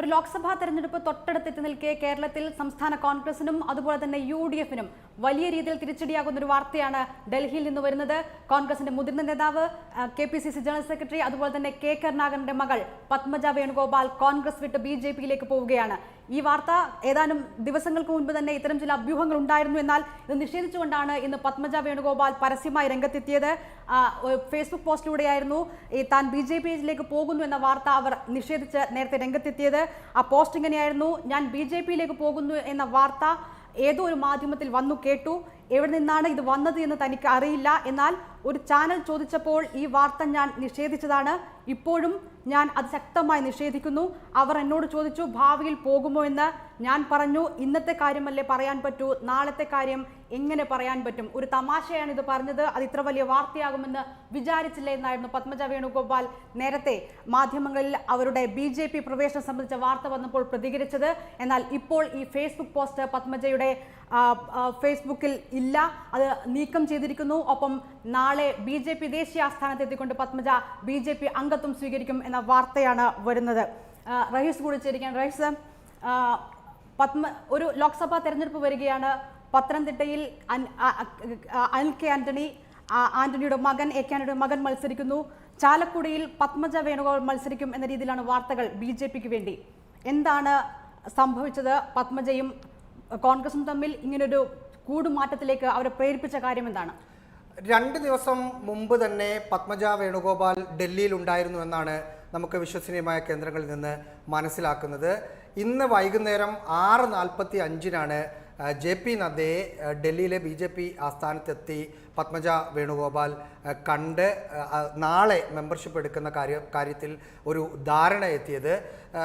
ഒരു ലോക്സഭാ തെരഞ്ഞെടുപ്പ് തൊട്ടടുത്തെത്തി നിൽക്കെ കേരളത്തിൽ സംസ്ഥാന കോൺഗ്രസിനും അതുപോലെ തന്നെ യു ഡി എഫിനും വലിയ രീതിയിൽ തിരിച്ചടിയാകുന്ന ഒരു വാർത്തയാണ് ഡൽഹിയിൽ നിന്ന് വരുന്നത്. കോൺഗ്രസിന്റെ മുതിർന്ന നേതാവ് K P C C general secretary അതുപോലെ തന്നെ കെ കരുണാകരന്റെ മകൾ പത്മജ വേണുഗോപാൽ കോൺഗ്രസ് വിട്ട് ബി ജെ പിയിലേക്ക് പോവുകയാണ്. ഈ വാർത്ത ഏതാനും ദിവസങ്ങൾക്ക് മുൻപ് തന്നെ ഇത്തരം ചില അഭ്യൂഹങ്ങൾ ഉണ്ടായിരുന്നു എന്നാൽ ഇത് നിഷേധിച്ചുകൊണ്ടാണ് ഇന്ന് പത്മജ വേണുഗോപാൽ പരസ്യമായി രംഗത്തെത്തിയത്. ഫേസ്ബുക്ക് പോസ്റ്റിലൂടെയായിരുന്നു താൻ ബി ജെ പിയിലേക്ക് പോകുന്നു എന്ന വാർത്ത അവർ നിഷേധിച്ച് നേരത്തെ രംഗത്തെത്തിയത്. ആ പോസ്റ്റ് ഇങ്ങനെയായിരുന്നു ഞാൻ ബി ജെ പിയിലേക്ക് പോകുന്നു എന്ന വാർത്ത ഏതോ ഒരു മാധ്യമത്തിൽ വന്നു കേട്ടു. എവിടെ നിന്നാണ് ഇത് വന്നത് എന്ന് തനിക്ക് അറിയില്ല. എന്നാൽ ഒരു ചാനൽ ചോദിച്ചപ്പോൾ ഈ വാർത്ത ഞാൻ നിഷേധിച്ചതാണ്. ഇപ്പോഴും ഞാൻ അത് ശക്തമായി നിഷേധിക്കുന്നു. അവർ എന്നോട് ചോദിച്ചു ഭാവിയിൽ പോകുമോ എന്ന്? ഞാൻ പറഞ്ഞു ഇന്നത്തെ കാര്യമല്ലേ പറയാൻ പറ്റൂ നാളത്തെ കാര്യം എങ്ങനെ പറയാൻ പറ്റും? ഒരു തമാശയാണ് ഇത് പറഞ്ഞത്. അത് ഇത്ര വലിയ വാർത്തയാകുമെന്ന് വിചാരിച്ചില്ല എന്നായിരുന്നു പത്മജ വേണുഗോപാൽ നേരത്തെ മാധ്യമങ്ങളിൽ അവരുടെ ബി ജെ പി പ്രവേശനം സംബന്ധിച്ച വാർത്ത വന്നപ്പോൾ പ്രതികരിച്ചത്. എന്നാൽ ഇപ്പോൾ ഈ ഫേസ്ബുക്ക് പോസ്റ്റ് പത്മജയുടെ ഫേസ്ബുക്കിൽ ഇല്ല. അത് നീക്കം ചെയ്തിരിക്കുന്നു. ഒപ്പം നാളെ ബി ജെ പി ദേശീയ ആസ്ഥാനത്ത് എത്തിക്കൊണ്ട് പത്മജ ബി ജെ പി അംഗത്വം സ്വീകരിക്കും എന്ന വാർത്തയാണ് വരുന്നത്. റഹീസ് കൂടി ചേരിക്കാൻ റഹീസ് പത്മ ഒരു ലോക്സഭാ തെരഞ്ഞെടുപ്പ് വരികയാണ്. പത്തനംതിട്ടയിൽ അനിൽ കെ ആന്റണി ആന്റണിയുടെ മകൻ എ കെ ആന്റണിയുടെ മകൻ മത്സരിക്കുന്നു. ചാലക്കുടിയിൽ പത്മജ വേണുഗോപാൽ മത്സരിക്കും എന്ന രീതിയിലാണ് വാർത്തകൾ ബി ജെ പിക്ക് വേണ്ടി. എന്താണ് സംഭവിച്ചത്? പത്മജയും കോൺഗ്രസും തമ്മിൽ ഇങ്ങനൊരു കൂടുമാറ്റത്തിലേക്ക് അവരെ പ്രേരിപ്പിച്ച കാര്യം എന്താണ് രണ്ട് ദിവസം മുമ്പ് തന്നെ പത്മജ വേണുഗോപാൽ ഡൽഹിയിൽ ഉണ്ടായിരുന്നു എന്നാണ് നമുക്ക് വിശ്വസനീയമായ കേന്ദ്രങ്ങളിൽ നിന്ന് മനസ്സിലാക്കുന്നത്. ഇന്ന് വൈകുന്നേരം ആറ് നാൽപ്പത്തി അഞ്ചിനാണ് ജെ പി നദ്ദയെ ഡൽഹിയിലെ ബി ജെ പി ആസ്ഥാനത്തെത്തി പത്മജ വേണുഗോപാൽ കണ്ട് നാളെ മെമ്പർഷിപ്പ് എടുക്കുന്ന കാര്യ കാര്യത്തിൽ ഒരു ധാരണ എത്തിയത്.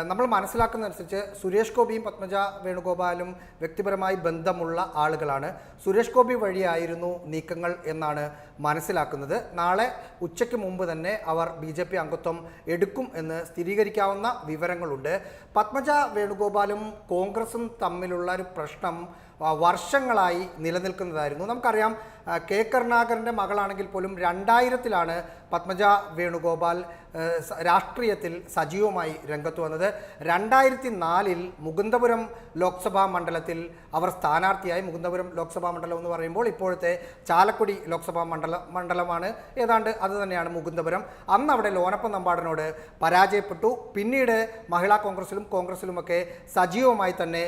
നമ്മൾ മനസ്സിലാക്കുന്നതനുസരിച്ച് സുരേഷ് ഗോപിയും പത്മജ വേണുഗോപാലും വ്യക്തിപരമായി ബന്ധമുള്ള ആളുകളാണ്. സുരേഷ് ഗോപി വഴിയായിരുന്നു നീക്കങ്ങൾ എന്നാണ് മനസ്സിലാക്കുന്നത്. നാളെ ഉച്ചയ്ക്ക് മുമ്പ് തന്നെ അവർ ബി ജെ പി അംഗത്വം എടുക്കും എന്ന് സ്ഥിരീകരിക്കാവുന്ന വിവരങ്ങളുണ്ട്. പത്മജ വേണുഗോപാലും കോൺഗ്രസും തമ്മിലുള്ള ഒരു പ്രശ്നം വർഷങ്ങളായി നിലനിൽക്കുന്നതായിരുന്നു. നമുക്കറിയാം കെ. കരുണാകരന്റെ മകളാണെങ്കിൽ പോലും രണ്ടായിരത്തിലാണ് പത്മജ വേണുഗോപാൽ രാഷ്ട്രീയത്തിൽ സജീവമായി രംഗത്ത് വന്നത്. രണ്ടായിരത്തി നാലിൽ മുകുന്ദപുരം ലോക്സഭാ മണ്ഡലത്തിൽ അവർ സ്ഥാനാർത്ഥിയായി മുകുന്ദപുരം ലോക്സഭാ മണ്ഡലം എന്ന് പറയുമ്പോൾ ഇപ്പോഴത്തെ ചാലക്കുടി ലോക്സഭാ മണ്ഡല മണ്ഡലമാണ്. ഏതാണ്ട് അത് തന്നെയാണ് മുകുന്ദപുരം. അന്ന് അവിടെ ലോനപ്പൻ നമ്പാടനോട് പരാജയപ്പെട്ടു. പിന്നീട് മഹിളാ കോൺഗ്രസിലും കോൺഗ്രസിലുമൊക്കെ സജീവമായി തന്നെ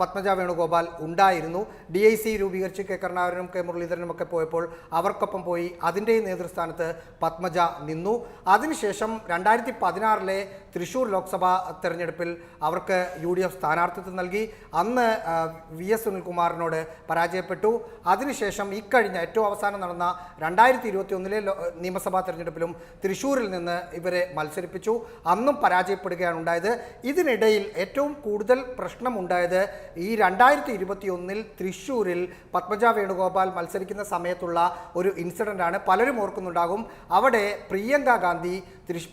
പത്മജ വേണുഗോപാൽ ഉണ്ടായിരുന്നു. ഡി ഐ സി രൂപീകരിച്ച് കെ. കരുണാകരനും കെ. മുരളീധരനും ഒക്കെ പോയപ്പോൾ അവർക്കൊപ്പം പോയി അതിന്റെ നേതൃസ്ഥാനത്ത് പത്മജ നിന്നു. അതിനുശേഷം രണ്ടായിരത്തി പതിനാറിലെ തൃശൂർ ലോക്സഭാ തെരഞ്ഞെടുപ്പിൽ അവർക്ക് യു ഡി എഫ് സ്ഥാനാർത്ഥിത്വം നൽകി. അന്ന് വി എസ് സുനിൽകുമാറിനോട് പരാജയപ്പെട്ടു. അതിനുശേഷം ഇക്കഴിഞ്ഞ ഏറ്റവും അവസാനം നടന്ന രണ്ടായിരത്തി ഇരുപത്തി ഒന്നിലെ നിയമസഭാ തെരഞ്ഞെടുപ്പിലും തൃശ്ശൂരിൽ നിന്ന് ഇവരെ മത്സരിപ്പിച്ചു. അന്നും പരാജയപ്പെടുകയാണ് ഉണ്ടായത്. ഇതിനിടയിൽ ഏറ്റവും കൂടുതൽ പ്രശ്നമുണ്ടായത് ഈ രണ്ടായിരത്തി ഇരുപത്തി ഒന്നിൽ തൃശ്ശൂരിൽ പത്മജ വേണുഗോപാൽ മത്സരിക്കുന്ന സമയത്തുള്ള ഒരു ഇൻസിഡന്റ് ആണ് പലരും ഓർക്കുന്നുണ്ടാകും. അവിടെ പ്രിയങ്ക ഗാന്ധി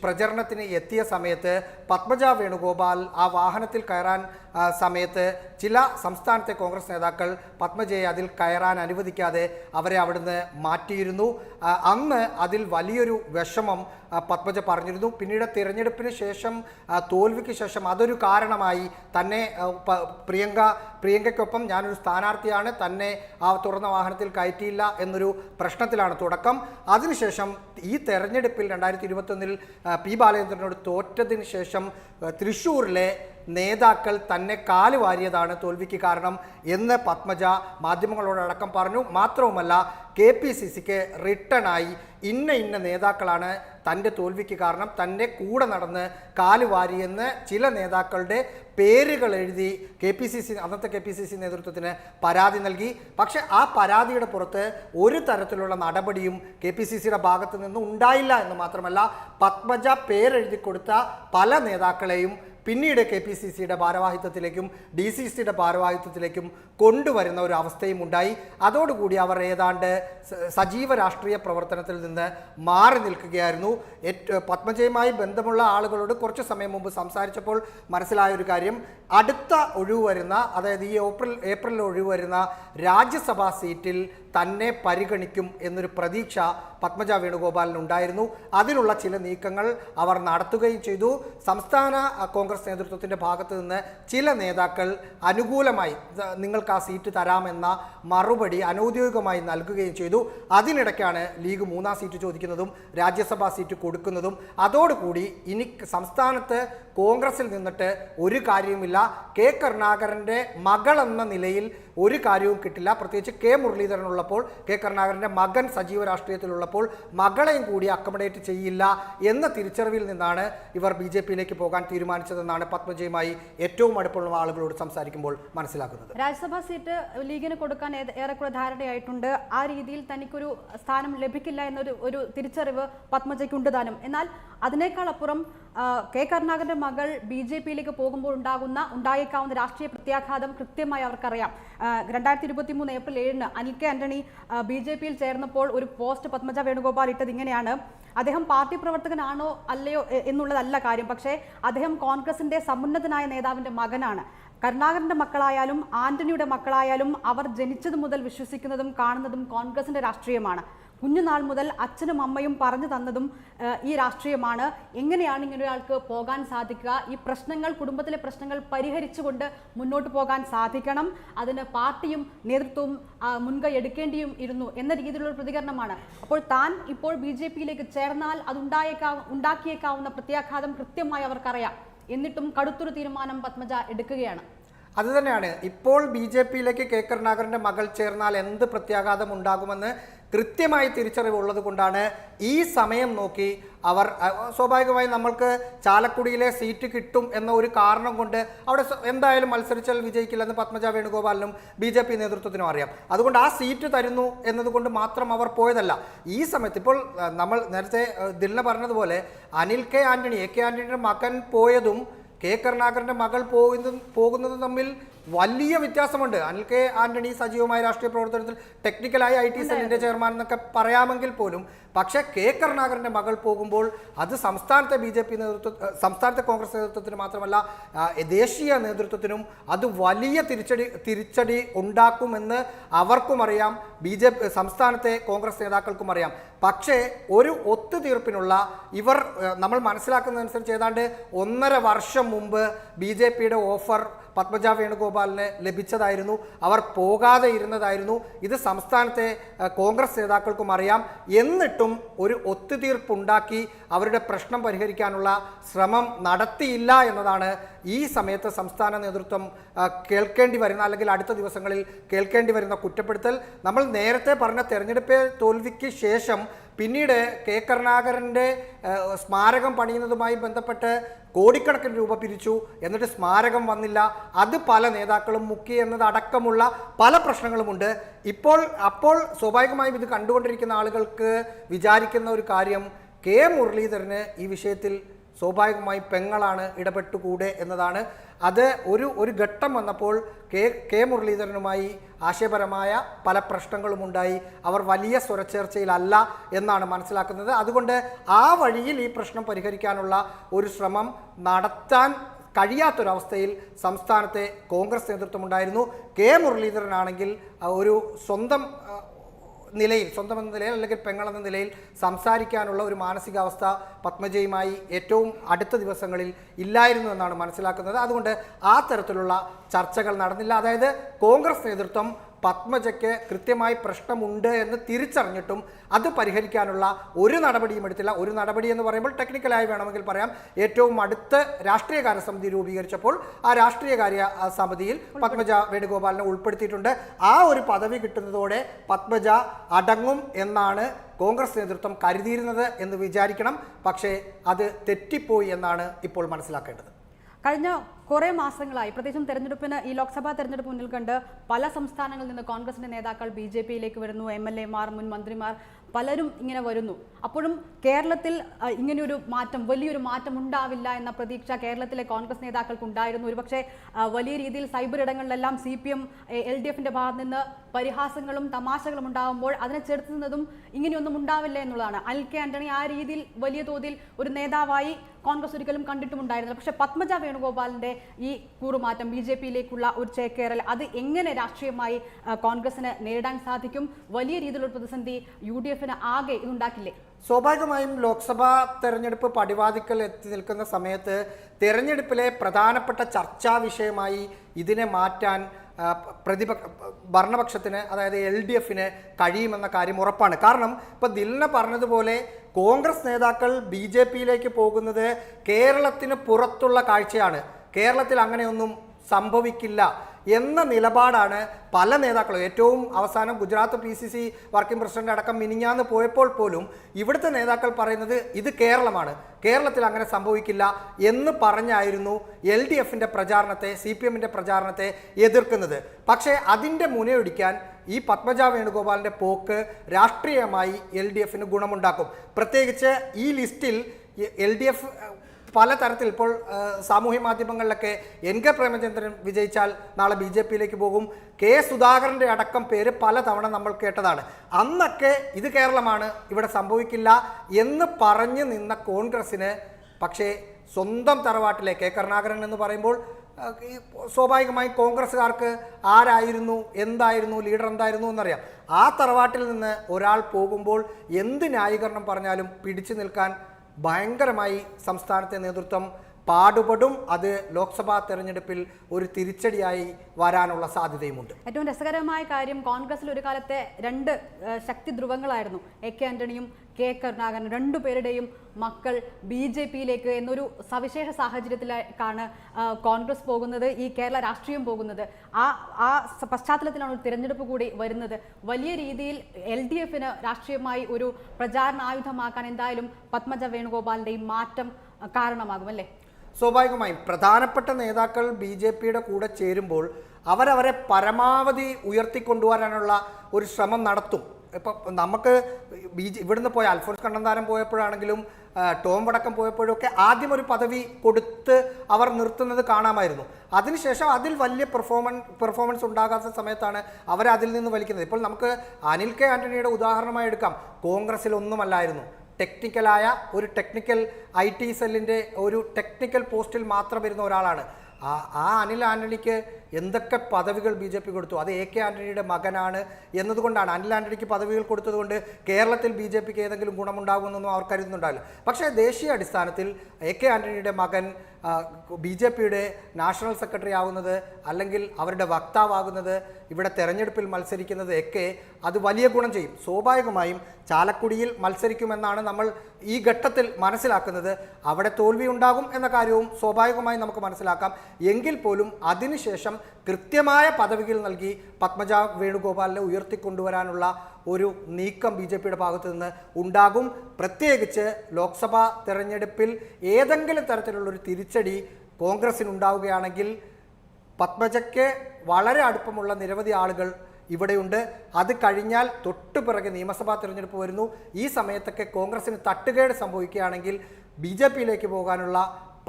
പ്രചരണത്തിന് എത്തിയ സമയത്ത് പത്മജ വേണുഗോപാൽ ആ വാഹനത്തിൽ കയറാൻ സമയത്ത് ചില സംസ്ഥാനത്തെ കോൺഗ്രസ് നേതാക്കൾ പത്മജയെ അതിൽ കയറാൻ അനുവദിക്കാതെ അവരെ അവിടുന്ന് മാറ്റിയിരുന്നു. അന്ന് അതിൽ വലിയൊരു വിഷമം പത്മജ പറഞ്ഞിരുന്നു. പിന്നീട് തിരഞ്ഞെടുപ്പിന് ശേഷം തോൽവിക്ക് ശേഷം അതൊരു കാരണമായി തന്നെ പ്രിയങ്ക പ്രിയങ്കയ്ക്കൊപ്പം ഞാനൊരു സ്ഥാനാർത്ഥിയാണ് തന്നെ ആ തുറന്ന വാഹനത്തിൽ കയറ്റിയില്ല എന്നൊരു പ്രശ്നത്തിലാണ് തുടക്കം. അതിനുശേഷം ഈ തെരഞ്ഞെടുപ്പിൽ രണ്ടായിരത്തി ഇരുപത്തൊന്നിൽ പി ബാലചന്ദ്രനോട് തോറ്റതിന് ശേഷം തൃശ്ശൂരിലെ നേതാക്കൾ തന്നെ കാൽ വാരിയതാണ് തോൽവിക്ക് കാരണം എന്ന് പത്മജ മാധ്യമങ്ങളോടടക്കം പറഞ്ഞു. മാത്രവുമല്ല കെ പി സി സിക്ക് റിട്ടേണായി ഇന്ന ഇന്ന നേതാക്കളാണ് തന്റെ തോൽവിക്ക് കാരണം തന്റെ കൂടെ നടന്ന് കാൽ വാരിയെന്ന് ചില നേതാക്കളുടെ പേരുകൾ എഴുതി കെ പി സി സി അന്നത്തെ കെ പി സി സി നേതൃത്വത്തിന് പരാതി നൽകി. പക്ഷേ ആ പരാതിയുടെ പുറത്ത് ഒരു തരത്തിലുള്ള നടപടിയും കെ പി സി സിയുടെ ഭാഗത്ത് നിന്ന് ഉണ്ടായില്ല എന്ന് മാത്രമല്ല പത്മജ പേരെഴുതി കൊടുത്ത പല നേതാക്കളെയും പിന്നീട് കെ പി സി സിയുടെ ഭാരവാഹിത്വത്തിലേക്കും ഡി സി സിയുടെ ഭാരവാഹിത്വത്തിലേക്കും കൊണ്ടുവരുന്ന ഒരു അവസ്ഥയും ഉണ്ടായി. അതോടുകൂടി അവർ ഏതാണ്ട് സജീവ രാഷ്ട്രീയ പ്രവർത്തനത്തിൽ നിന്ന് മാറി നിൽക്കുകയായിരുന്നു. പത്മജയുമായി ബന്ധമുള്ള ആളുകളോട് കുറച്ച് സമയം മുമ്പ് സംസാരിച്ചപ്പോൾ മനസ്സിലായ ഒരു കാര്യം. അടുത്ത ഒഴിവ് വരുന്ന അതായത് ഈ ഏപ്രിൽ ഏപ്രിലിൽ ഒഴിവ് വരുന്ന രാജ്യസഭാ സീറ്റിൽ തന്നെ പരിഗണിക്കും എന്നൊരു പ്രതീക്ഷ പത്മജ വേണുഗോപാലിന് ഉണ്ടായിരുന്നു. അതിലുള്ള ചില നീക്കങ്ങൾ അവർ നടത്തുകയും ചെയ്തു. സംസ്ഥാന കോൺഗ്രസ് നേതൃത്വത്തിന്റെ ഭാഗത്ത് നിന്ന് ചില നേതാക്കൾ അനുകൂലമായി നിങ്ങൾക്ക് ആ സീറ്റ് തരാമെന്ന മറുപടി അനൗദ്യോഗികമായി നൽകുകയും ചെയ്തു. അതിനിടയ്ക്കാണ് ലീഗ് മൂന്നാം സീറ്റ് ചോദിക്കുന്നതും രാജ്യസഭാ സീറ്റ് കൊടുക്കുന്നതും. അതോടുകൂടി ഇനി സംസ്ഥാനത്ത് കോൺഗ്രസിൽ നിന്നിട്ട് ഒരു കാര്യവുമില്ല. കെ കരുണാകരന്റെ മകൾ എന്ന നിലയിൽ ഒരു കാര്യവും കിട്ടില്ല. പ്രത്യേകിച്ച് കെ മുരളീധരൻ ഉള്ളപ്പോൾ കെ കരുണാകരന്റെ മകൻ സജീവ രാഷ്ട്രീയത്തിലുള്ളപ്പോൾ മകളെയും കൂടി അക്കോമഡേറ്റ് ചെയ്യില്ല എന്ന തിരിച്ചറിവിൽ നിന്നാണ് ഇവർ ബി ജെ പിയിലേക്ക് പോകാൻ തീരുമാനിച്ചതെന്നാണ് പത്മജയുമായി ഏറ്റവും അടുപ്പമുള്ള ആളുകളോട് സംസാരിക്കുമ്പോൾ മനസ്സിലാക്കുന്നത്. രാജ്യസഭാ സീറ്റ് ലീഗിന് കൊടുക്കാൻ ഏറെക്കുറെ ധാരണയായിട്ടുണ്ട്. ആ രീതിയിൽ തനിക്കൊരു സ്ഥാനം ലഭിക്കില്ല എന്നൊരു ഒരു തിരിച്ചറിവ് പത്മജയ്ക്കുണ്ട് താനും. എന്നാൽ അതിനേക്കാൾ അപ്പുറം കെ. കരുണാകരന്റെ മകൾ ബി ജെ പിയിലേക്ക് പോകുമ്പോൾ ഉണ്ടാകുന്ന ഉണ്ടായേക്കാവുന്ന രാഷ്ട്രീയ പ്രത്യാഘാതം കൃത്യമായി അവർക്കറിയാം. രണ്ടായിരത്തി ഇരുപത്തി മൂന്ന് ഏപ്രിൽ ഏഴിന് Anil K. Antony B J പിയിൽ ചേർന്നപ്പോൾ ഒരു പോസ്റ്റ് പത്മജ വേണുഗോപാൽ ഇട്ടത് ഇങ്ങനെയാണ്. അദ്ദേഹം പാർട്ടി പ്രവർത്തകനാണോ അല്ലയോ എന്നുള്ളതല്ല കാര്യം. പക്ഷേ അദ്ദേഹം കോൺഗ്രസിന്റെ സമുന്നതനായ നേതാവിന്റെ മകനാണ്. കരുണാകരന്റെ മക്കളായാലും ആന്റണിയുടെ മക്കളായാലും അവർ ജനിച്ചത് മുതൽ വിശ്വസിക്കുന്നതും കാണുന്നതും കോൺഗ്രസിന്റെ രാഷ്ട്രീയമാണ്. കുഞ്ഞുനാൾ മുതൽ അച്ഛനും അമ്മയും പറഞ്ഞു തന്നതും ഈ രാഷ്ട്രീയമാണ്. എങ്ങനെയാണ് ഇങ്ങനെ ഒരാൾക്ക് പോകാൻ സാധിക്കുക? ഈ പ്രശ്നങ്ങൾ കുടുംബത്തിലെ പ്രശ്നങ്ങൾ പരിഹരിച്ചുകൊണ്ട് മുന്നോട്ട് പോകാൻ സാധിക്കണം. അതിന് പാർട്ടിയും നേതൃത്വവും മുൻകൈ എടുക്കേണ്ടിയും ഇരുന്നു എന്ന രീതിയിലുള്ള പ്രതികരണമാണ്. അപ്പോൾ താൻ ഇപ്പോൾ ബി ജെ പിയിലേക്ക് ചേർന്നാൽ അതുണ്ടായേക്കാ ഉണ്ടാക്കിയേക്കാവുന്ന പ്രത്യാഘാതം കൃത്യമായി അവർക്കറിയാം. എന്നിട്ടും കടുത്തൊരു തീരുമാനം പത്മജ എടുക്കുകയാണ്. അത് തന്നെയാണ് ഇപ്പോൾ ബി ജെ പിയിലേക്ക് കെ. കരുണാകരന്റെ മകൾ ചേർന്നാൽ എന്ത് പ്രത്യാഘാതം ഉണ്ടാകുമെന്ന് കൃത്യമായി തിരിച്ചറിവുള്ളത് കൊണ്ടാണ് ഈ സമയം നോക്കി അവർ സ്വാഭാവികമായി നമ്മൾക്ക് ചാലക്കുടിയിലെ സീറ്റ് കിട്ടും എന്ന ഒരു കാരണം കൊണ്ട് അവിടെ എന്തായാലും മത്സരിച്ചാൽ വിജയിക്കില്ലെന്ന് പത്മജ വേണുഗോപാലിനും ബി ജെ പി നേതൃത്വത്തിനും അറിയാം. അതുകൊണ്ട് ആ സീറ്റ് തരുന്നു എന്നതുകൊണ്ട് മാത്രം അവർ പോയതല്ല. ഈ സമയത്ത് ഇപ്പോൾ നമ്മൾ നേരത്തെ ദിൽന പറഞ്ഞതുപോലെ Anil K Antony A K ആന്റണിയുടെ മകൻ പോയതും കെ കരുണാകരന്റെ മകൾ പോകുന്നതും പോകുന്നതും തമ്മിൽ വലിയ വ്യത്യാസമുണ്ട്. അനിൽ കെ ആന്റണി സജീവമായ രാഷ്ട്രീയ പ്രവർത്തനത്തിൽ ടെക്നിക്കലായി ഐ ടി സെല്ലിന്റെ ചെയർമാൻ എന്നൊക്കെ പറയാമെങ്കിൽ പോലും പക്ഷേ കെ കരുണാകരന്റെ മകൾ പോകുമ്പോൾ അത് സംസ്ഥാനത്തെ ബി ജെ പി നേതൃത്വ സംസ്ഥാനത്തെ കോൺഗ്രസ് നേതൃത്വത്തിന് മാത്രമല്ല ദേശീയ നേതൃത്വത്തിനും അത് വലിയ തിരിച്ചടി തിരിച്ചടി ഉണ്ടാക്കുമെന്ന് അവർക്കും അറിയാം. ബി ജെ പി സംസ്ഥാനത്തെ കോൺഗ്രസ് നേതാക്കൾക്കും അറിയാം. പക്ഷേ ഒരു ഒത്തുതീർപ്പിനുള്ള ഇവർ നമ്മൾ മനസ്സിലാക്കുന്നതനുസരിച്ച് ഏതാണ്ട് ഒന്നര വർഷം മുമ്പ് ബി ജെ പിയുടെ ഓഫർ പത്മജ വേണുഗോപാലിന് ലഭിച്ചതായിരുന്നു. അവർ പോകാതെ ഇരുന്നതായിരുന്നു. ഇത് സംസ്ഥാനത്തെ കോൺഗ്രസ് നേതാക്കൾക്കും അറിയാം. എന്നിട്ടും ഒരു ഒത്തുതീർപ്പുണ്ടാക്കി അവരുടെ പ്രശ്നം പരിഹരിക്കാനുള്ള ശ്രമം നടത്തിയില്ല എന്നതാണ് ഈ സമയത്ത് സംസ്ഥാന നേതൃത്വം കേൾക്കേണ്ടി വരുന്ന അല്ലെങ്കിൽ അടുത്ത ദിവസങ്ങളിൽ കേൾക്കേണ്ടി വരുന്ന കുറ്റപ്പെടുത്തൽ. നമ്മൾ നേരത്തെ പറഞ്ഞ തെരഞ്ഞെടുപ്പ് തോൽവിക്ക് ശേഷം പിന്നീട് കെ കരുണാകരന്റെ സ്മാരകം പണിയുന്നതുമായി ബന്ധപ്പെട്ട് കോടിക്കണക്കിന് രൂപ പിരിച്ചു. എന്നിട്ട് സ്മാരകം വന്നില്ല. അത് പല നേതാക്കളും മുക്കി എന്നതടക്കമുള്ള പല പ്രശ്നങ്ങളുമുണ്ട്. ഇപ്പോൾ അപ്പോൾ സ്വാഭാവികമായും ഇത് കണ്ടുകൊണ്ടിരിക്കുന്ന ആളുകൾക്ക് വിചാരിക്കുന്ന ഒരു കാര്യം കെ മുരളീധരന് ഈ വിഷയത്തിൽ സ്വാഭാവികമായി പെങ്ങളാണ് ഇടപെട്ടുകൂടെ എന്നതാണ്. അത് ഒരു ഒരു ഘട്ടം വന്നപ്പോൾ കെ കെ മുരളീധരനുമായി ആശയപരമായ പല പ്രശ്നങ്ങളും ഉണ്ടായി. അവർ വലിയ സ്വരച്ചേർച്ചയിലല്ല എന്നാണ് മനസ്സിലാക്കുന്നത്. അതുകൊണ്ട് ആ വഴിയിൽ ഈ പ്രശ്നം പരിഹരിക്കാനുള്ള ഒരു ശ്രമം നടത്താൻ കഴിയാത്തൊരവസ്ഥയിൽ സംസ്ഥാനത്തെ കോൺഗ്രസ് നേതൃത്വം ഉണ്ടായിരുന്നു കെ മുരളീധരനാണെങ്കിൽ ഒരു സ്വന്തം നിലയിൽ സ്വന്തം എന്ന നിലയിൽ അല്ലെങ്കിൽ പെങ്ങൾ എന്ന നിലയിൽ സംസാരിക്കാനുള്ള ഒരു മാനസികാവസ്ഥ പത്മജയുമായി ഏറ്റവും അടുത്ത ദിവസങ്ങളിൽ ഇല്ലായിരുന്നു എന്നാണ് മനസ്സിലാക്കുന്നത്. അതുകൊണ്ട് ആ തരത്തിലുള്ള ചർച്ചകൾ നടന്നില്ല. അതായത് കോൺഗ്രസ് നേതൃത്വം പത്മജയ്ക്ക് കൃത്യമായി പ്രശ്നമുണ്ട് എന്ന് തിരിച്ചറിഞ്ഞിട്ടും അത് പരിഹരിക്കാനുള്ള ഒരു നടപടിയും എടുത്തില്ല. ഒരു നടപടി എന്ന് പറയുമ്പോൾ ടെക്നിക്കലായി വേണമെങ്കിൽ പറയാം. ഏറ്റവും അടുത്ത് രാഷ്ട്രീയകാര്യ സമിതി രൂപീകരിച്ചപ്പോൾ ആ രാഷ്ട്രീയകാര്യ സമിതിയിൽ പത്മജ വേണുഗോപാലിനെ ഉൾപ്പെടുത്തിയിട്ടുണ്ട്. ആ ഒരു പദവി കിട്ടുന്നതോടെ പത്മജ അടങ്ങും എന്നാണ് കോൺഗ്രസ് നേതൃത്വം കരുതിയിരുന്നത് എന്ന് വിചാരിക്കണം. പക്ഷേ അത് തെറ്റിപ്പോയി എന്നാണ് ഇപ്പോൾ മനസ്സിലാക്കേണ്ടത്. കഴിഞ്ഞ കുറേ മാസങ്ങളായി പ്രത്യേകിച്ചും തെരഞ്ഞെടുപ്പിന് ഈ ലോക്സഭാ തെരഞ്ഞെടുപ്പ് മുന്നിൽ കണ്ട് പല സംസ്ഥാനങ്ങളിൽ നിന്ന് കോൺഗ്രസിന്റെ നേതാക്കൾ ബി ജെ പിയിലേക്ക് വരുന്നു എം എൽ എമാർ മുൻ മന്ത്രിമാർ പലരും ഇങ്ങനെ വരുന്നു. അപ്പോഴും കേരളത്തിൽ ഇങ്ങനെയൊരു മാറ്റം വലിയൊരു മാറ്റം ഉണ്ടാവില്ല എന്ന പ്രതീക്ഷ കേരളത്തിലെ കോൺഗ്രസ് നേതാക്കൾക്ക് ഉണ്ടായിരുന്നു ഒരുപക്ഷെ വലിയ രീതിയിൽ cyber ഇടങ്ങളിലെല്ലാം C P M L D എഫിന്റെ ഭാഗത്ത് നിന്ന് പരിഹാസങ്ങളും തമാശകളും ഉണ്ടാകുമ്പോൾ അതിനെ ചെറുത്തു നിന്നതും ഇങ്ങനെയൊന്നും ഉണ്ടാവില്ല എന്നുള്ളതാണ്. അനിൽ കെ ആന്റണി ആ രീതിയിൽ വലിയ തോതിൽ ഒരു നേതാവായി കോൺഗ്രസ് ഒരിക്കലും കണ്ടിട്ടുമുണ്ടായിരുന്നില്ല. പക്ഷെ പത്മജ വേണുഗോപാലിന്റെ ഈ കൂറുമാറ്റം ബി ജെ പിയിലേക്കുള്ള ഒരു ചേക്കേറൽ അത് എങ്ങനെ രാഷ്ട്രീയമായി കോൺഗ്രസിന് നേരിടാൻ സാധിക്കും? വലിയ രീതിയിലുള്ള പ്രതിസന്ധി യു ഡി എഫിന് ആകെ ഇതുണ്ടാക്കില്ലേ? സ്വാഭാവികമായും ലോക്സഭാ തെരഞ്ഞെടുപ്പ് പടിവാതിക്കൽ എത്തി നിൽക്കുന്ന സമയത്ത് തെരഞ്ഞെടുപ്പിലെ പ്രധാനപ്പെട്ട ചർച്ചാ വിഷയമായി ഇതിനെ മാറ്റാൻ പ്രതിപക്ഷ ഭരണപക്ഷത്തിന് അതായത് എൽ ഡി എഫിന് കഴിയുമെന്ന കാര്യം ഉറപ്പാണ്. കാരണം ഇപ്പോൾ ദിൽന പറഞ്ഞതുപോലെ കോൺഗ്രസ് നേതാക്കൾ ബി ജെ പിയിലേക്ക് പോകുന്നത് കേരളത്തിന് പുറത്തുള്ള കാഴ്ചയാണ്. കേരളത്തിൽ അങ്ങനെയൊന്നും സംഭവിക്കില്ല എന്ന നിലപാടാണ് പല നേതാക്കളും. ഏറ്റവും അവസാനം Gujarat P C C working president അടക്കം മിനിഞ്ഞാന്ന് പോയപ്പോൾ പോലും ഇവിടുത്തെ നേതാക്കൾ പറയുന്നത് ഇത് കേരളമാണ്. കേരളത്തിൽ അങ്ങനെ സംഭവിക്കില്ല എന്ന് പറഞ്ഞായിരുന്നു എൽ ഡി എഫിന്റെ പ്രചാരണത്തെ സി പി എമ്മിന്റെ പ്രചാരണത്തെ എതിർക്കുന്നത്. പക്ഷേ അതിന്റെ മുനയൊടിക്കാൻ ഈ പത്മജ വേണുഗോപാലിന്റെ പോക്ക് രാഷ്ട്രീയമായി എൽ ഡി എഫിന് ഗുണമുണ്ടാക്കും. പ്രത്യേകിച്ച് ഈ ലിസ്റ്റിൽ എൽ ഡി എഫ് പലതരത്തിൽ ഇപ്പോൾ സാമൂഹ്യ മാധ്യമങ്ങളിലൊക്കെ എൻ കെ പ്രേമചന്ദ്രൻ വിജയിച്ചാൽ നാളെ ബി ജെ പിയിലേക്ക് പോകും. കെ സുധാകരന്റെ അടക്കം പേര് പലതവണ നമ്മൾ കേട്ടതാണ്. അന്നൊക്കെ ഇത് കേരളമാണ് ഇവിടെ സംഭവിക്കില്ല എന്ന് പറഞ്ഞു നിന്ന കോൺഗ്രസ്സിന് പക്ഷേ സ്വന്തം തറവാട്ടിലെ കെ കരുണാകരൻ എന്ന് പറയുമ്പോൾ സ്വാഭാവികമായി കോൺഗ്രസ്സുകാർക്ക് ആരായിരുന്നു എന്തായിരുന്നു ലീഡർ എന്തായിരുന്നു എന്നറിയാം. ആ തറവാട്ടിൽ നിന്ന് ഒരാൾ പോകുമ്പോൾ എന്ത് ന്യായീകരണം പറഞ്ഞാലും പിടിച്ചു നിൽക്കാൻ ഭയങ്കരമായി സംസ്ഥാനത്തെ നേതൃത്വം പാടുപെടും. അത് ലോക്സഭാ തെരഞ്ഞെടുപ്പിൽ ഒരു തിരിച്ചടിയായി വരാനുള്ള സാധ്യതയുമുണ്ട്. ഏറ്റവും രസകരമായ കാര്യം കോൺഗ്രസിൽ ഒരു കാലത്തെ രണ്ട് ശക്തി ധ്രുവങ്ങളായിരുന്നു. എ കെ ആന്റണിയും കെ കരുണാകരൻ രണ്ടുപേരുടെയും മക്കൾ ബി ജെ പിയിലേക്ക് എന്നൊരു സവിശേഷ സാഹചര്യത്തിലേക്കാണ് കോൺഗ്രസ് പോകുന്നത് ഈ കേരള രാഷ്ട്രീയം പോകുന്നത്. ആ ആ പശ്ചാത്തലത്തിലാണ് തിരഞ്ഞെടുപ്പ് കൂടി വരുന്നത്. വലിയ രീതിയിൽ എൽ ഡി എഫിന് രാഷ്ട്രീയമായി ഒരു പ്രചാരണ ആയുധമാക്കാൻ എന്തായാലും പത്മജ വേണുഗോപാലിന്റെയും മാറ്റം കാരണമാകും അല്ലേ? സ്വാഭാവികമായും പ്രധാനപ്പെട്ട നേതാക്കൾ ബി ജെ പിയുടെ കൂടെ ചേരുമ്പോൾ അവരവരെ പരമാവധി ഉയർത്തിക്കൊണ്ടുവരാനുള്ള ഒരു ശ്രമം നടത്തും. ഇപ്പം നമുക്ക് ബി ജെ ഇവിടുന്ന് പോയ അൽഫോൺസ് കണ്ണന്താനം പോയപ്പോഴാണെങ്കിലും ടോം വടക്കം പോയപ്പോഴൊക്കെ ആദ്യം ഒരു പദവി കൊടുത്ത് അവർ നിർത്തുന്നത് കാണാമായിരുന്നു. അതിനുശേഷം അതിൽ വലിയ പെർഫോമൻസ് പെർഫോമൻസ് ഉണ്ടാകാത്ത സമയത്താണ് അവർ അതിൽ നിന്ന് വലിക്കുന്നത്. ഇപ്പോൾ നമുക്ക് അനിൽ കെ ആന്റണിയുടെ ഉദാഹരണമായി എടുക്കാം. കോൺഗ്രസ്സിൽ ഒന്നുമല്ലായിരുന്നു ടെക്നിക്കലായ ഒരു ടെക്നിക്കൽ ഐ ടി സെല്ലിന്റെ ഒരു ടെക്നിക്കൽ പോസ്റ്റിൽ മാത്രം വരുന്ന ഒരാളാണ്. ആ ആ അനിൽ ആന്റണിക്ക് എന്തൊക്കെ പദവികൾ ബി ജെ പി കൊടുത്തു? അത് എ കെ ആന്റണിയുടെ മകനാണ് എന്നതുകൊണ്ടാണ്. അനിൽ ആന്റണിക്ക് പദവികൾ കൊടുത്തതുകൊണ്ട് കേരളത്തിൽ ബി ജെ പിക്ക് ഏതെങ്കിലും ഗുണമുണ്ടാകുമെന്നൊന്നും അവർ കരുതുന്നുണ്ടാവില്ല. പക്ഷേ ദേശീയ അടിസ്ഥാനത്തിൽ എ കെ ആന്റണിയുടെ മകൻ ബി ജെ പിയുടെ നാഷണൽ സെക്രട്ടറി ആവുന്നത് അല്ലെങ്കിൽ അവരുടെ വക്താവാകുന്നത് ഇവിടെ തെരഞ്ഞെടുപ്പിൽ മത്സരിക്കുന്നത് ഒക്കെ അത് വലിയ ഗുണം ചെയ്യും. സ്വാഭാവികമായും ചാലക്കുടിയിൽ മത്സരിക്കുമെന്നാണ് നമ്മൾ ഈ ഘട്ടത്തിൽ മനസ്സിലാക്കുന്നത്. അവിടെ തോൽവി ഉണ്ടാകും എന്ന കാര്യവും സ്വാഭാവികമായും നമുക്ക് മനസ്സിലാക്കാം. എങ്കിൽ പോലും അതിനുശേഷം കൃത്യമായ പദവികൾ നൽകി പത്മജ വേണുഗോപാലിനെ ഉയർത്തിക്കൊണ്ടുവരാനുള്ള ഒരു നീക്കം ബി ജെ പിയുടെ ഭാഗത്തു നിന്ന് ഉണ്ടാകും. പ്രത്യേകിച്ച് ലോക്സഭാ തെരഞ്ഞെടുപ്പിൽ ഏതെങ്കിലും തരത്തിലുള്ള ഒരു തിരിച്ചടി കോൺഗ്രസിനുണ്ടാവുകയാണെങ്കിൽ പത്മജയ്ക്ക് വളരെ അടുപ്പമുള്ള നിരവധി ആളുകൾ ഇവിടെയുണ്ട്. അത് കഴിഞ്ഞാൽ തൊട്ടു പിറകെ നിയമസഭാ തിരഞ്ഞെടുപ്പ് വരുന്നു. ഈ സമയത്തൊക്കെ കോൺഗ്രസിന് തട്ടുകേട് സംഭവിക്കുകയാണെങ്കിൽ ബി ജെ പിയിലേക്ക് പോകാനുള്ള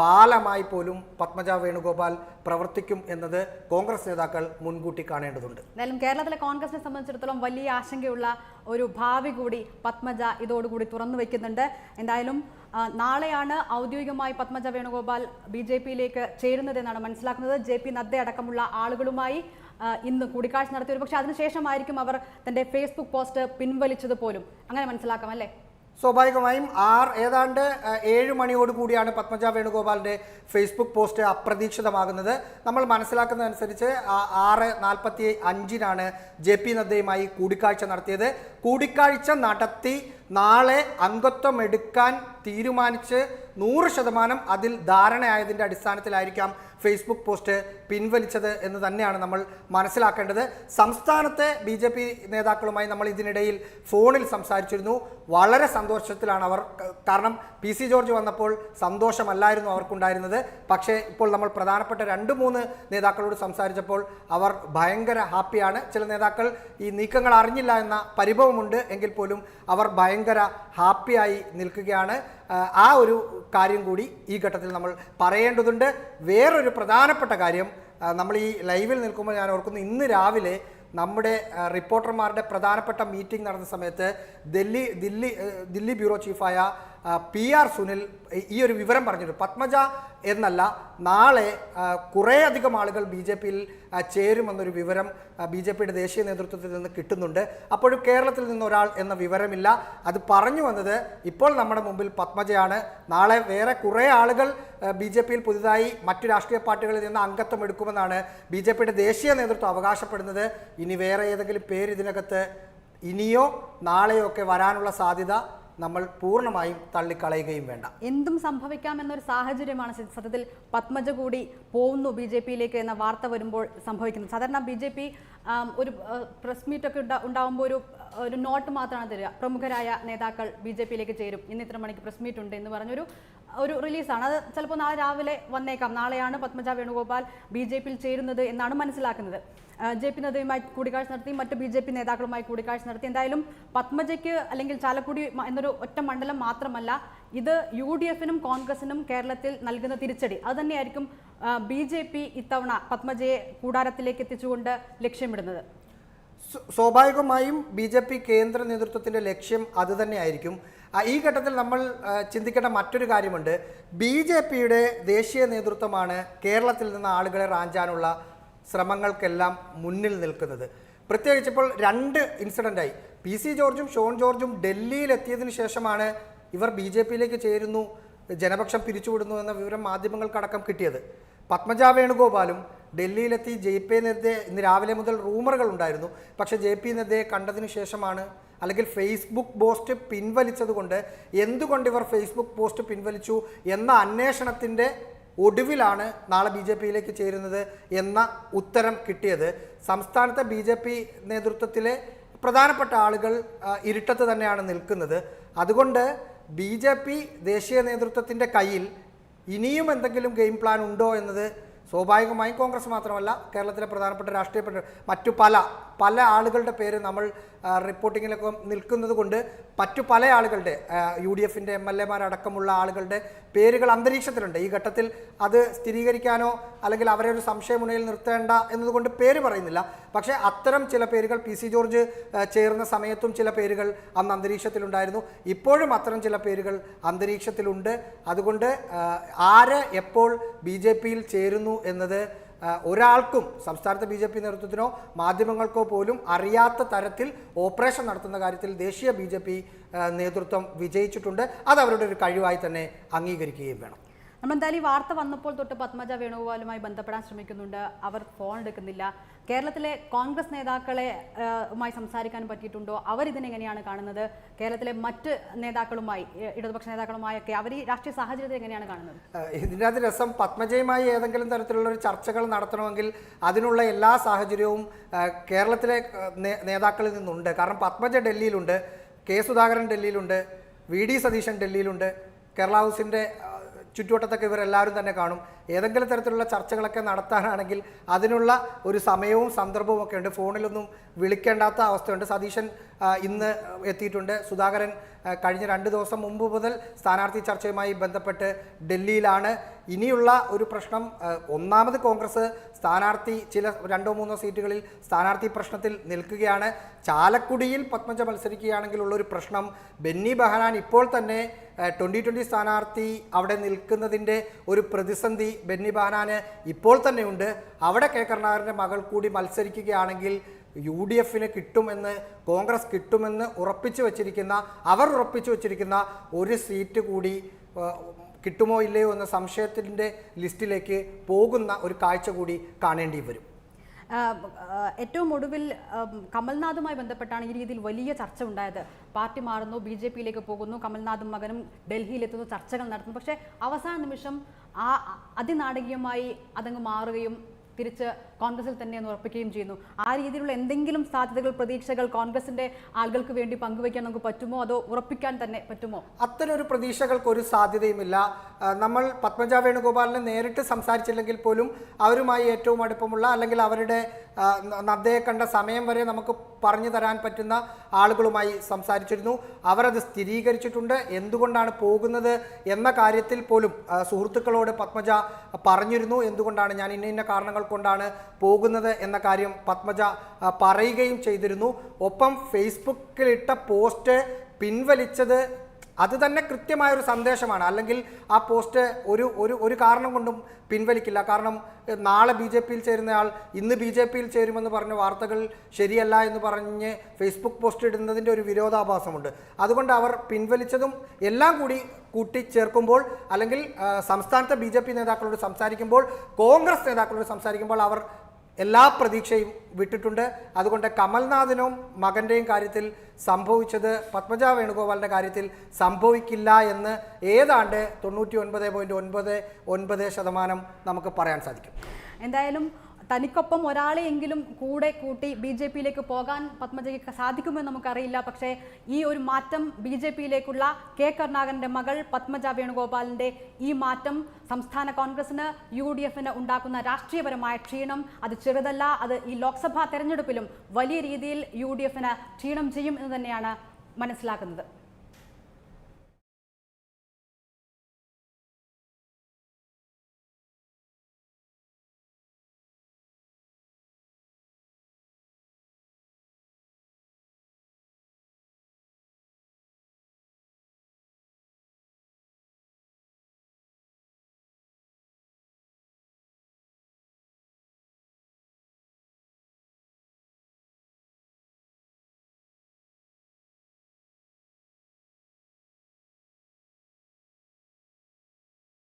പാലമായി പോലും പത്മജ വേണുഗോപാൽ പ്രവർത്തിക്കും എന്നത് കോൺഗ്രസ് നേതാക്കൾ മുൻകൂട്ടി കാണേണ്ടതുണ്ട്. എന്തായാലും കേരളത്തിലെ കോൺഗ്രസിനെ സംബന്ധിച്ചിടത്തോളം വലിയ ആശങ്കയുള്ള ഒരു ഭാവി കൂടി പത്മജ ഇതോടുകൂടി തുറന്നു വെക്കുന്നുണ്ട്. എന്തായാലും നാളെയാണ് ഔദ്യോഗികമായി പത്മജ വേണുഗോപാൽ ബി ജെ പിയിലേക്ക് ചേരുന്നതെന്നാണ് മനസ്സിലാക്കുന്നത്. ജെ പി നദ്ദ അടക്കമുള്ള ആളുകളുമായി ഇന്ന് കൂടിക്കാഴ്ച നടത്തി ഒരു പക്ഷേ അതിനുശേഷമായിരിക്കും അവർ തന്റെ ഫേസ്ബുക്ക് പോസ്റ്റ് പിൻവലിച്ചത് പോലും. അങ്ങനെ മനസ്സിലാക്കാം അല്ലേ? സ്വാഭാവികമായും ആർ ഏതാണ്ട് ഏഴ് മണിയോട് കൂടിയാണ് പത്മജ വേണുഗോപാലിന്റെ ഫേസ്ബുക്ക് പോസ്റ്റ് അപ്രതീക്ഷിതമാകുന്നത്. നമ്മൾ മനസ്സിലാക്കുന്നതനുസരിച്ച് ആറ് നാൽപ്പത്തി അഞ്ചിനാണ് ജെ പി നദ്ദയുമായി കൂടിക്കാഴ്ച നടത്തിയത്. കൂടിക്കാഴ്ച നടത്തി നാളെ അംഗത്വം എടുക്കാൻ തീരുമാനിച്ച് നൂറ് ശതമാനം അതിൽ ധാരണയായതിന്റെ അടിസ്ഥാനത്തിലായിരിക്കാം ഫേസ്ബുക്ക് പോസ്റ്റ് പിൻവലിച്ചത് എന്ന് തന്നെയാണ് നമ്മൾ മനസ്സിലാക്കേണ്ടത്. സംസ്ഥാനത്തെ ബി ജെ പി നേതാക്കളുമായി നമ്മൾ ഇതിനിടയിൽ ഫോണിൽ സംസാരിച്ചിരുന്നു. വളരെ സന്തോഷത്തിലാണ് അവർ കാരണം പി സി ജോർജ് വന്നപ്പോൾ സന്തോഷമല്ലായിരുന്നു അവർക്കുണ്ടായിരുന്നത്. പക്ഷേ ഇപ്പോൾ നമ്മൾ പ്രധാനപ്പെട്ട രണ്ട് മൂന്ന് നേതാക്കളോട് സംസാരിച്ചപ്പോൾ അവർ ഭയങ്കര ഹാപ്പിയാണ്. ചില നേതാക്കൾ ഈ നീക്കങ്ങൾ അറിഞ്ഞില്ല എന്ന പരിഭവമുണ്ട്. എങ്കിൽ പോലും അവർ ഭയങ്കര ഹാപ്പിയായി നിൽക്കുകയാണ്. ആ, ഒരു കാര്യം കൂടി ഈ ഘട്ടത്തിൽ നമ്മൾ പറയേണ്ടതുണ്ട്. വേറൊരു പ്രധാനപ്പെട്ട കാര്യം നമ്മൾ ഈ ലൈവിൽ നിൽക്കുമ്പോൾ ഞാൻ ഓർക്കുന്നു ഇന്ന് രാവിലെ നമ്മുടെ റിപ്പോർട്ടർമാരുടെ പ്രധാനപ്പെട്ട മീറ്റിംഗ് നടന്ന സമയത്ത് ദില്ലി ദില്ലി ദില്ലി ബ്യൂറോ ചീഫായ പി ആർ സുനിൽ ഈ ഒരു വിവരം പറഞ്ഞിട്ടുണ്ട് പത്മജ എന്നല്ല നാളെ കുറേ അധികം ആളുകൾ ബി ജെ പിയിൽ ചേരുമെന്നൊരു വിവരം ബി ജെ പിയുടെ ദേശീയ നേതൃത്വത്തിൽ നിന്ന് കിട്ടുന്നുണ്ട്. അപ്പോഴും കേരളത്തിൽ നിന്നൊരാൾ എന്ന വിവരമില്ല. അത് പറഞ്ഞു വന്നത് ഇപ്പോൾ നമ്മുടെ മുമ്പിൽ പത്മജയാണ്. നാളെ വേറെ കുറേ ആളുകൾ ബി ജെ പിയിൽ പുതുതായി മറ്റു രാഷ്ട്രീയ പാർട്ടികളിൽ നിന്ന് അംഗത്വം എടുക്കുമെന്നാണ് ബി ജെ പിയുടെ ദേശീയ നേതൃത്വം അവകാശപ്പെടുന്നത്. ഇനി വേറെ ഏതെങ്കിലും പേര് ഇതിനകത്ത് ഇനിയോ നാളെയോ ഒക്കെ വരാനുള്ള സാധ്യത നമ്മൾ പൂർണമായും തള്ളിക്കളയുകയും വേണ്ട. എന്തും സംഭവിക്കാമെന്നൊരു സാഹചര്യമാണ് സ- സത്യത്തിൽ പത്മജ കൂടി പോകുന്നു ബി ജെ പിയിലേക്ക് എന്ന വാർത്ത വരുമ്പോൾ സംഭവിക്കുന്നത്. സാധാരണ ബി ജെ പി ഒരു പ്രസ് മീറ്റ് ഒക്കെ ഉണ്ടാ- ഉണ്ടാവുമ്പോൾ ഒരു ഒരു നോട്ട് മാത്രമാണ് തരിക. പ്രമുഖരായ നേതാക്കൾ ബി ജെ പിയിലേക്ക് ചേരും. ഇന്ന് ഇത്ര മണിക്ക് പ്രസ് മീറ്റ് ഉണ്ട് എന്ന് പറഞ്ഞൊരു ഒരു റിലീസാണ്. അത് ചിലപ്പോൾ നാളെ രാവിലെ വന്നേക്കാം. നാളെയാണ് പത്മജ വേണുഗോപാൽ ബി ജെ പിയിൽ ചേരുന്നത് എന്നാണ് മനസ്സിലാക്കുന്നത്. ജെ പി നദ്ദയുമായി കൂടിക്കാഴ്ച നടത്തി മറ്റ് ബി ജെ പി നേതാക്കളുമായി കൂടിക്കാഴ്ച നടത്തി. എന്തായാലും പത്മജയ്ക്ക് അല്ലെങ്കിൽ ചാലക്കുടി എന്നൊരു ഒറ്റ മണ്ഡലം മാത്രമല്ല ഇത് യു ഡി എഫിനും കോൺഗ്രസിനും കേരളത്തിൽ നൽകുന്ന തിരിച്ചടി. അത് തന്നെയായിരിക്കും ബി ജെ പി ഇത്തവണ പത്മജയെ കൂടാരത്തിലേക്ക് എത്തിച്ചുകൊണ്ട് ലക്ഷ്യമിടുന്നത്. സ്വ- സ്വാഭാവികമായും ബി ജെ പി കേന്ദ്ര നേതൃത്വത്തിന്റെ ലക്ഷ്യം അതുതന്നെയായിരിക്കും ആ, ഈ ഘട്ടത്തിൽ നമ്മൾ ചിന്തിക്കേണ്ട മറ്റൊരു കാര്യമുണ്ട്. ബി ജെ പിയുടെ ദേശീയ നേതൃത്വമാണ് കേരളത്തിൽ നിന്ന് ആളുകളെ റാഞ്ചാനുള്ള ശ്രമങ്ങൾക്കെല്ലാം മുന്നിൽ നിൽക്കുന്നത്. പ്രത്യേകിച്ച് ഇപ്പോൾ രണ്ട് ഇൻസിഡന്റായി പി സി ജോർജും ഷോൺ ജോർജും ഡൽഹിയിൽ എത്തിയതിന് ശേഷമാണ് ഇവർ ബി ജെ പിയിലേക്ക് ചേരുന്നു ജനപക്ഷം പിരിച്ചുവിടുന്നു എന്ന വിവരം മാധ്യമങ്ങൾക്കടക്കം കിട്ടിയത്. പത്മജ വേണുഗോപാലും ഡൽഹിയിലെത്തി ജെ പി നദ്ദയെ ഇന്ന് രാവിലെ മുതൽ റൂമറുകൾ ഉണ്ടായിരുന്നു. പക്ഷേ ജെ പി നദ്ദയെ കണ്ടതിന് ശേഷമാണ് അല്ലെങ്കിൽ ഫേസ്ബുക്ക് പോസ്റ്റ് പിൻവലിച്ചതുകൊണ്ട് എന്തുകൊണ്ട് ഇവർ ഫേസ്ബുക്ക് പോസ്റ്റ് പിൻവലിച്ചു എന്ന അന്വേഷണത്തിന്റെ ഒടുവിലാണ് നാളെ ബി ജെ പിയിലേക്ക് ചേരുന്നത് എന്ന ഉത്തരം കിട്ടിയത്. സംസ്ഥാനത്തെ ബി ജെ പി നേതൃത്വത്തിലെ പ്രധാനപ്പെട്ട ആളുകൾ ഇരുട്ടത്ത് തന്നെയാണ് നിൽക്കുന്നത്. അതുകൊണ്ട് ബി ജെ പി ദേശീയ നേതൃത്വത്തിന്റെ കയ്യിൽ ഇനിയും എന്തെങ്കിലും ഗെയിം പ്ലാൻ ഉണ്ടോ എന്നത് സ്വാഭാവികമായും കോൺഗ്രസ് മാത്രമല്ല കേരളത്തിലെ പ്രധാനപ്പെട്ട രാഷ്ട്രീയ മറ്റു പല പല ആളുകളുടെ പേര് നമ്മൾ റിപ്പോർട്ടിങ്ങിലൊക്കെ നിൽക്കുന്നത് കൊണ്ട് മറ്റു പല ആളുകളുടെ യു ഡി എഫിന്റെ എം എൽ എമാരടക്കമുള്ള ആളുകളുടെ പേരുകൾ അന്തരീക്ഷത്തിലുണ്ട്. ഈ ഘട്ടത്തിൽ അത് സ്ഥിരീകരിക്കാനോ അല്ലെങ്കിൽ അവരെ ഒരു സംശയമുനയിൽ നിർത്തേണ്ട എന്നതുകൊണ്ട് പേര് പറയുന്നില്ല. പക്ഷേ അത്തരം ചില പേരുകൾ പി സി ജോർജ് ചേർന്ന സമയത്തും ചില പേരുകൾ അന്ന് അന്തരീക്ഷത്തിലുണ്ടായിരുന്നു. ഇപ്പോഴും അത്തരം ചില പേരുകൾ അന്തരീക്ഷത്തിലുണ്ട്. അതുകൊണ്ട് ആര് എപ്പോൾ ബി ജെ പിയിൽ ചേരുന്നു എന്നത് ഒരാൾക്കും സംസ്ഥാനത്തെ ബി ജെ പി നേതൃത്വത്തിനോ മാധ്യമങ്ങൾക്കോ പോലും അറിയാത്ത തരത്തിൽ ഓപ്പറേഷൻ നടത്തുന്ന കാര്യത്തിൽ ദേശീയ ബി നേതൃത്വം വിജയിച്ചിട്ടുണ്ട്. അത് അവരുടെ ഒരു കഴിവായി തന്നെ അംഗീകരിക്കുകയും വേണം. നമ്മൾ എന്തായാലും ഈ വാർത്ത വന്നപ്പോൾ തൊട്ട് പത്മജ വേണുഗോപാലുമായി ബന്ധപ്പെടാൻ ശ്രമിക്കുന്നുണ്ട്. അവർ ഫോൺ എടുക്കുന്നില്ല. കേരളത്തിലെ കോൺഗ്രസ് നേതാക്കളെ മായി സംസാരിക്കാൻ പറ്റിയിട്ടുണ്ടോ? അവർ ഇതിനെങ്ങനെയാണ് കാണുന്നത്? കേരളത്തിലെ മറ്റ് നേതാക്കളുമായി ഇടതുപക്ഷ നേതാക്കളുമായൊക്കെ അവർ ഈ രാഷ്ട്രീയ സാഹചര്യത്തെ എങ്ങനെയാണ് കാണുന്നത്? ഇതിന്റെ ഇതിനകത്ത് രസം പത്മജയുമായി ഏതെങ്കിലും തരത്തിലുള്ള ഒരു ചർച്ചകൾ നടത്തണമെങ്കിൽ അതിനുള്ള എല്ലാ സാഹചര്യവും കേരളത്തിലെ നേതാക്കളിൽ നിന്നുണ്ട്. കാരണം പത്മജ ഡൽഹിയിലുണ്ട് കെ സുധാകരൻ ഡൽഹിയിലുണ്ട് വി ഡി സതീശൻ ഡൽഹിയിലുണ്ട് കേരള ഹൗസിന്റെ ചുറ്റുവട്ടത്തൊക്കെ ഇവരെല്ലാവരും തന്നെ കാണും. ഏതെങ്കിലും തരത്തിലുള്ള ചർച്ചകളൊക്കെ നടത്താനാണെങ്കിൽ അതിനുള്ള ഒരു സമയവും സന്ദർഭവും ഒക്കെ ഉണ്ട്. ഫോണിലൊന്നും വിളിക്കേണ്ടാത്ത അവസ്ഥയുണ്ട്. സതീശൻ ഇന്ന് എത്തിയിട്ടുണ്ട്. സുധാകരൻ കഴിഞ്ഞ രണ്ട് ദിവസം മുമ്പ് മുതൽ സ്ഥാനാർത്ഥി ചർച്ചയുമായി ബന്ധപ്പെട്ട് ഡൽഹിയിലാണ്. ഇനിയുള്ള ഒരു പ്രശ്നം ഒന്നാമത് കോൺഗ്രസ് സ്ഥാനാർത്ഥി ചില രണ്ടോ മൂന്നോ സീറ്റുകളിൽ സ്ഥാനാർത്ഥി പ്രശ്നത്തിൽ നിൽക്കുകയാണ്. ചാലക്കുടിയിൽ പത്മജ മത്സരിക്കുകയാണെങ്കിൽ ഉള്ളൊരു പ്രശ്നം ബെന്നി ബഹനാൻ ഇപ്പോൾ തന്നെ ട്വന്റി ട്വന്റി സ്ഥാനാർത്ഥി അവിടെ നിൽക്കുന്നതിന്റെ ഒരു പ്രതിസന്ധി ബെന്നി ബഹനാന് ഇപ്പോൾ തന്നെയുണ്ട്. അവിടെ കെ കരുണാകരന്റെ മകൾ കൂടി മത്സരിക്കുകയാണെങ്കിൽ യു ഡി എഫിന് കിട്ടുമെന്ന് കോൺഗ്രസ് കിട്ടുമെന്ന് ഉറപ്പിച്ചു വച്ചിരിക്കുന്ന അവർ ഉറപ്പിച്ചു വച്ചിരിക്കുന്ന ഒരു സീറ്റ് കൂടി കിട്ടുമോ ഇല്ലയോ എന്ന സംശയത്തിന്റെ ലിസ്റ്റിലേക്ക് പോകുന്ന ഒരു കാഴ്ച കൂടി കാണേണ്ടി വരും. ഏറ്റവും ഒടുവിൽ കമൽനാഥുമായി ബന്ധപ്പെട്ടാണ് ഈ രീതിയിൽ വലിയ ചർച്ച ഉണ്ടായത്. പാർട്ടി മാറുന്നു ബി ജെ പിയിലേക്ക് പോകുന്നു കമൽനാഥും മകനും ഡൽഹിയിലെത്തുന്നു ചർച്ചകൾ നടത്തുന്നു. പക്ഷേ അവസാന നിമിഷം ആ അതിനാടകീയമായി അതങ്ങ് മാറുകയും തിരിച്ച് കോൺഗ്രസിൽ തന്നെ എന്ന് ഉറപ്പിക്കുകയും ചെയ്യുന്നു. ആ രീതിയിലുള്ള എന്തെങ്കിലും സാധ്യതകൾ പ്രതീക്ഷകൾ കോൺഗ്രസിന്റെ ആളുകൾക്ക് വേണ്ടി പങ്കുവയ്ക്കാൻ നമുക്ക് പറ്റുമോ? അതോ ഉറപ്പിക്കാൻ തന്നെ പറ്റുമോ? അത്തരൊരു പ്രതീക്ഷകൾക്ക് ഒരു സാധ്യതയുമില്ല. നമ്മൾ പത്മജ വേണുഗോപാലിനെ നേരിട്ട് സംസാരിച്ചില്ലെങ്കിൽ പോലും അവരുമായി ഏറ്റവും അടുപ്പമുള്ള അല്ലെങ്കിൽ അവരുടെ നദ്ദയെ കണ്ട സമയം വരെ നമുക്ക് പറഞ്ഞു തരാൻ പറ്റുന്ന ആളുകളുമായി സംസാരിച്ചിരുന്നു. അവരത് സ്ഥിരീകരിച്ചിട്ടുണ്ട്. എന്തുകൊണ്ടാണ് പോകുന്നത് എന്ന കാര്യത്തിൽ പോലും സുഹൃത്തുക്കളോട് പത്മജ പറഞ്ഞിരുന്നു. എന്തുകൊണ്ടാണ് ഞാൻ ഇന്ന ഇന്ന കാരണങ്ങൾ കൊണ്ടാണ് പോകുന്നത് എന്ന കാര്യം പത്മജ പറയുകയും ചെയ്തിരുന്നു. ഒപ്പം ഫേസ്ബുക്കിലിട്ട പോസ്റ്റ് പിൻവലിച്ചത് അത് തന്നെ കൃത്യമായ ഒരു സന്ദേശമാണ്. അല്ലെങ്കിൽ ആ പോസ്റ്റ് ഒരു ഒരു ഒരു കാരണം കൊണ്ടും പിൻവലിക്കില്ല. കാരണം നാളെ ബി ജെ പിയിൽ ചേരുന്നയാൾ ഇന്ന് ബി ജെ പിയിൽ ചേരുമെന്ന് പറഞ്ഞ വാർത്തകൾ ശരിയല്ല എന്ന് പറഞ്ഞ് ഫേസ്ബുക്ക് പോസ്റ്റ് ഇടുന്നതിന്റെ ഒരു വിരോധാഭാസമുണ്ട്. അതുകൊണ്ട് അവർ പിൻവലിച്ചതും എല്ലാം കൂടി കൂട്ടിച്ചേർക്കുമ്പോൾ അല്ലെങ്കിൽ സംസ്ഥാനത്തെ ബി നേതാക്കളോട് സംസാരിക്കുമ്പോൾ കോൺഗ്രസ് നേതാക്കളോട് സംസാരിക്കുമ്പോൾ അവർ എല്ലാ പ്രതീക്ഷയും വിട്ടിട്ടുണ്ട്. അതുകൊണ്ട് കമൽനാഥിനും മകന്റെയും കാര്യത്തിൽ സംഭവിച്ചത് പത്മജ വേണുഗോപാലിന്റെ കാര്യത്തിൽ സംഭവിക്കില്ല എന്ന് ഏതാണ്ട് തൊണ്ണൂറ്റി ഒൻപത് പോയിന്റ് ഒൻപത് ഒൻപത് ശതമാനം നമുക്ക് പറയാൻ സാധിക്കും. എന്തായാലും തനിക്കൊപ്പം ഒരാളെയെങ്കിലും കൂടെ കൂട്ടി ബി ജെ പിയിലേക്ക് പോകാൻ പത്മജയ്ക്ക് സാധിക്കുമെന്ന് നമുക്കറിയില്ല. പക്ഷേ ഈ ഒരു മാറ്റം ബി ജെ പിയിലേക്കുള്ള കെ കരുണാകരന്റെ മകൾ പത്മജ വേണുഗോപാലിന്റെ ഈ മാറ്റം സംസ്ഥാന കോൺഗ്രസിന് യു ഡി എഫിന് ഉണ്ടാക്കുന്ന രാഷ്ട്രീയപരമായ ക്ഷീണം അത് ചെറുതല്ല അത് ഈ ലോക്സഭാ തെരഞ്ഞെടുപ്പിലും വലിയ രീതിയിൽ യു ഡി എഫിന് ക്ഷീണം ചെയ്യും എന്ന് തന്നെയാണ് മനസ്സിലാക്കുന്നത്.